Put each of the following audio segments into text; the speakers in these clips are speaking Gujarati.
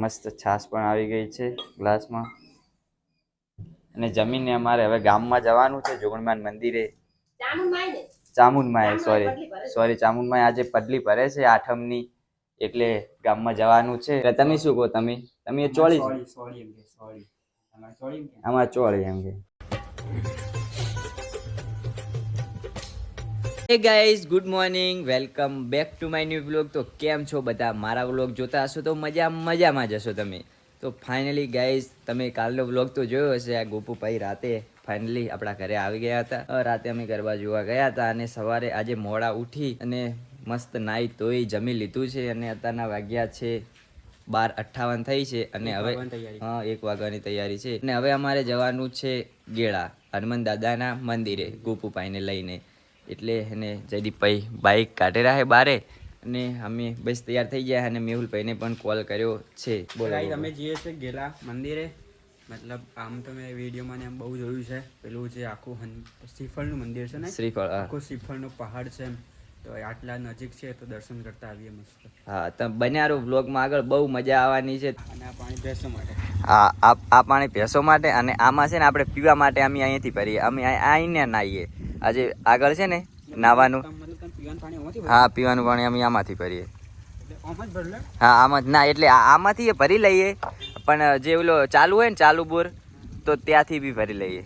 મસ્ત છાશ પણ આવી ગઈ છે ગ્લાસમાં. અને જમીને અમારે હવે ગામમાં જવાનું છે જોગણમાન મંદિરે. ચામુંડમાં સોરી સોરી ચામુંડમાં આજે પદલી ભરે છે આઠમની એટલે ગામમાં જવાનું છે. એટલે તમે શું કહો તમે? તમે ચોળી આમાં ચોળી એમ કે. Hey guys good morning welcome back to my new vlog તો કેમ છો બધા? મારા વ્લોગ જોતા હશો તો મજા મજામાં જશો તમે. તો ફાઇનલી ગાઈઝ તમે કાલનો વ્લોગ તો જોયો હશે. આ ગોપુભાઈ રાતે ફાઇનલી આપણા ઘરે આવી ગયા હતા. રાતે અમે ગરબા જોવા ગયા હતા અને સવારે આજે મોડા ઉઠી અને મસ્ત નાઈ તોય જમી લીધું છે અને અત્યારના વાગ્યા છે બાર અઠ્ઠાવન થઈ છે અને હવે હા એક વાગ્યાની તૈયારી છે. અને હવે અમારે જવાનું છે ગેળા હનુમાન દાદાના મંદિરે ગોપુભાઈને લઈને. એટલે એને જયદીપભાઈ બાઇક કાઢેલા છે બારે અને અમે બસ તૈયાર થઈ ગયા અને મેહુલભાઈને પણ કોલ કર્યો છે. બોલો અમે જઈએ છીએ ગેલા મંદિરે. મતલબ આમ તો મેં વિડીયોમાં ને આમ બહુ જોયું છે. પેલું જે આખું શ્રીફળનું મંદિર છે ને? શ્રીફળ આખું શ્રીફળનો પહાડ છે એમ. તો આટલા નજીક છે તો દર્શન કરતા આવીએ મસ્ત. હા તો બન્યારો વ્લોગમાં આગળ બહુ મજા આવવાની છે. અને આ પાણી ભેંસો માટે. આ આ આ પાણી ભેંસો માટે અને આમાં છે ને આપણે પીવા માટે અમે અહીંયાથી ભરીએ અમે આઈને નાહીએ. આજે આગળ છે ને નાવાનું? હા પીવાનું પાણી અમે આમાંથી ભરીએ. એટલે આમ જ. હા આમાં ના એટલે આમાંથી એ ભરી લઈએ. પણ જે ઓલો ચાલુ હોય ને ચાલુ બોર તો ત્યાંથી બી ભરી લઈએ.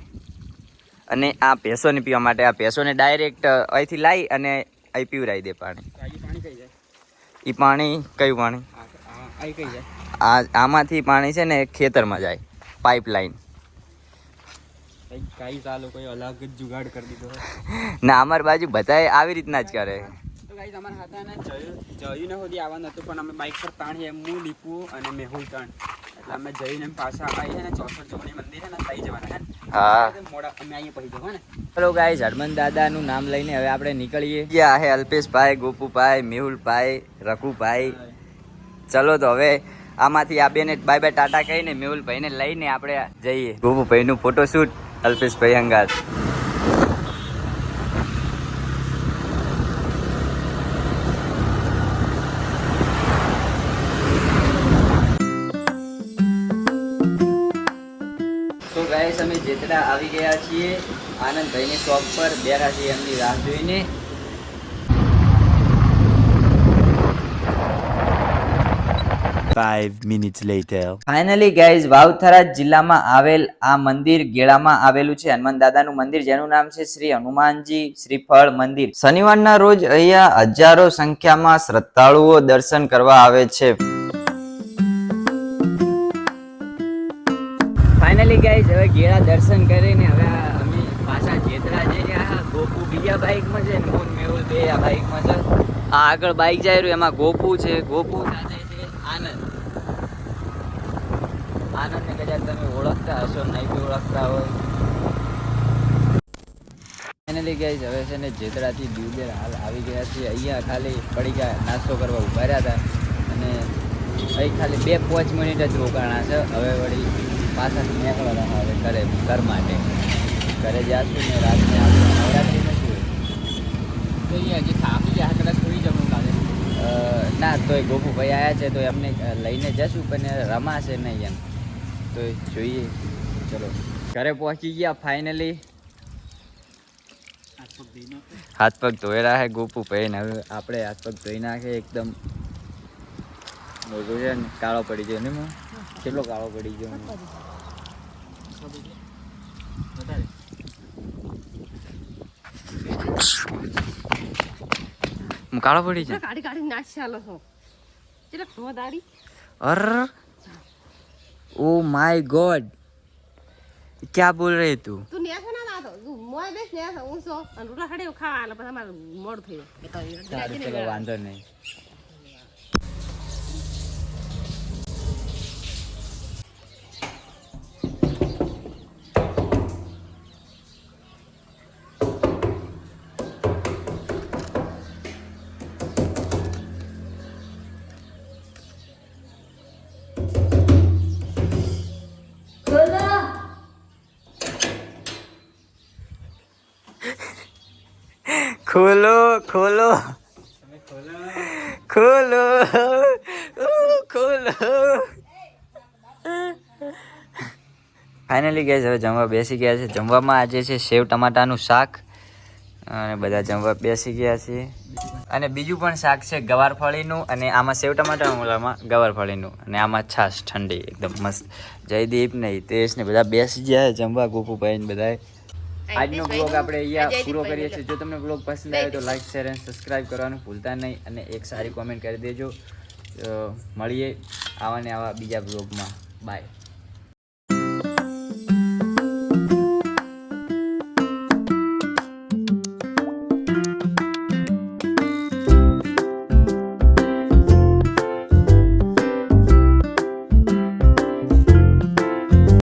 અને આ ભેંસોને પીવા માટે આ ભેંસોને ડાયરેક્ટ અહીંથી લાવી અને અહીં પીવરાવી દે પાણી. એ પાણી કયું પાણી? આમાંથી પાણી છે ને ખેતરમાં જાય. પાઇપલાઇન. કઈ કાંઈ આ લોકોએ અલગ જ જુગાડ કરી દીધો. ના અમાર બાજુ બધાએ આવી રીતના જ કરે. તો ગાઈસ અમાર હતા ને જયું ન સુધી આવવાનું હતું પણ અમે બાઇક પર તાણીએ એમ હું લીપુ અને મેહુલ ત્રણ. એટલે અમે જઈને પાછા આવી છે ને ચોસઠ ચોકડી મંદિર છે ને થઈ જવાના હે? હા. મોડા અમે અહીંયા ને ચલો ગાઈસ હરમન દાદાનું નામ લઈને હવે આપણે નીકળીએ. ગયા હે અલ્પેશભાઈ ગોપુભાઈ મેહુલભાઈ રઘુભાઈ. ચલો તો હવે આમાંથી આ બેને બાય બાય ટાટા કહીને મેહુલભાઈને લઈને આપણે જઈએ. ગોપુભાઈનું ફોટોશૂટ અલ્પેશભાઈ અંગાત. તો ગાઈસ અમે જેતડા આવી ગયા છીએ. આનંદભાઈની શોપ પર. બેરાજી એમની રાહ જોઈને. Five minutes later. Finally guys, વાવથરા જિલ્લામાં આવેલ આ મંદિર ગેળામાં આવેલું છે. હનુમાન દાદાનું મંદિર, જેનું નામ છે શ્રી હનુમાનજી શ્રીફળ મંદિર. શનિવારના રોજ અહીંયા હજારો સંખ્યામાં શ્રદ્ધાળુઓ દર્શન કરવા આવે છે. ફાઇનલી ગાઈઝ હવે ગેળા દર્શન કરીને હવે અમે પાછા જેતરા જઈ રહ્યા ગોપુ બીજા બાઇકમાં છે ને, હું બે આ બાઇકમાં છે. આ આગળ બાઇક જાય રહ્યું, એમાં ગોપુ છે. ગોપુ સાથે છે આનંદ આનંદને કદાચ તમે ઓળખતા હશો નહીં બી ઓળખતા હોય. ફાઇનલી ગાઈઝ હવે છે ને જેતરાથી દીવદેર હાલ આવી ગયા છે અહીંયા ખાલી પડી ગયા નાસ્તો કરવા ઊભા રહ્યા હતા. અને અહીં ખાલી બે પાંચ મિનિટ જ રોકાણા છે. હવે વળી પાછા નીકળવાના હવે ઘરે ઘર માટે. ઘરે જાશું ને રાતને આપણે નવરાત્રિમાં શું? તો અહીંયા હજી થાકી ગયા કદાચ થોડી જમું કાલે. ના ના તોય ગોપુભાઈ આવ્યા છે તો એમને લઈને જશું પણ રમાશે નહીં એમ. તો જોઈએ. ચલો. ઘરે પહોંચી ગયા ફાઇનલી હાથ પગ ધોયેલા છે ગોપુભાઈ ને હવે આપણે હાથ પગ ધોઈ નાખે એકદમ. મોટું છે ને કાળો પડી ગયો ને કેટલો કાળો પડી ગયો હું કાળો પડી છે કાઢી કાઢી નાશ ચાલો છો. ચલો ખો દાડી? અર. ઓ માય ગોડ क्या बोल रहे तू તું નેસો ના દાદો તું મોય બેસ નેસો ઊંસો અને રોટલા ખડે ખાવા એટલે પછી અમારે મોડ થયું સારું ચલો વાંધો નહીં ખોલો ખોલો. ખોલો. ખોલો. ફાઇનલી ગેસ હવે જમવા બેસી ગયા છે. જમવામાં આજે છે સેવ ટમાટાનું શાક. અને બધા જમવા બેસી ગયા છે. અને બીજું પણ શાક છે ગવારફળીનું અને આમાં સેવ ટમાટામાં ગવારફળીનું. અને આમાં છાશ ઠંડી, એકદમ મસ્ત. જયદીપ નહીં તેશ ને બધા બેસી ગયા જમવા, ગોપુભાઈ ને બધાએ. આજનો બ્લોગ આપણે અહીંયા પૂરો કરીએ છીએ. જો તમને બ્લોગ પસંદ આવે તો લાઈક શેર અને સબસ્ક્રાઇબ કરવાનું ભૂલતા નહીં અને એક સારી કોમેન્ટ કરી દેજો. મળીએ આવા ને આવા બીજા બ્લોગમાં બાય